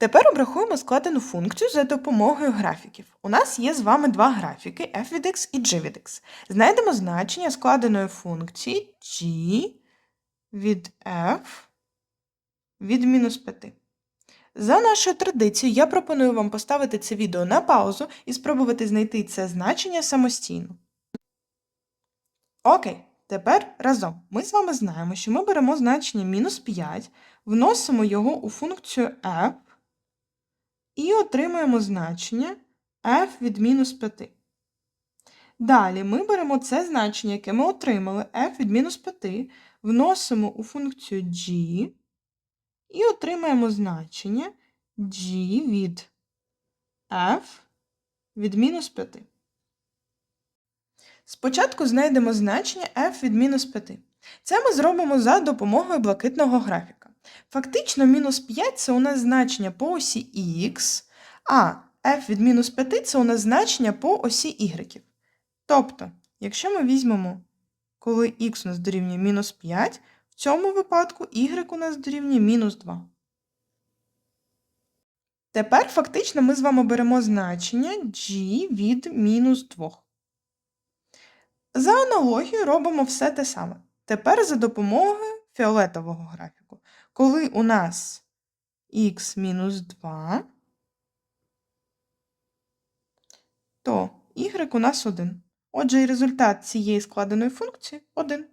Тепер обрахуємо складену функцію за допомогою графіків. У нас є з вами два графіки f від x і g від x. Знайдемо значення складеної функції g від f від мінус 5. За нашою традицією, я пропоную вам поставити це відео на паузу і спробувати знайти це значення самостійно. Окей, тепер разом. Ми з вами знаємо, що ми беремо значення мінус 5, вносимо його у функцію f отримаємо значення f від мінус 5. Далі ми беремо це значення, яке ми отримали, f від мінус 5, вносимо у функцію g і отримаємо значення g від f від мінус 5. Спочатку знайдемо значення f від мінус 5. Це ми зробимо за допомогою блакитного графіка. Фактично, мінус 5 це у нас значення по осі х, а f від мінус 5 це у нас значення по осі y. Тобто, якщо ми візьмемо, коли х у нас дорівнює мінус 5, в цьому випадку y у нас дорівнює мінус 2. Тепер фактично ми з вами беремо значення g від мінус 2. За аналогією робимо все те саме. Тепер за допомогою фіолетового графіку. Коли у нас х мінус 2, то y у нас 1. Отже, і результат цієї складеної функції 1.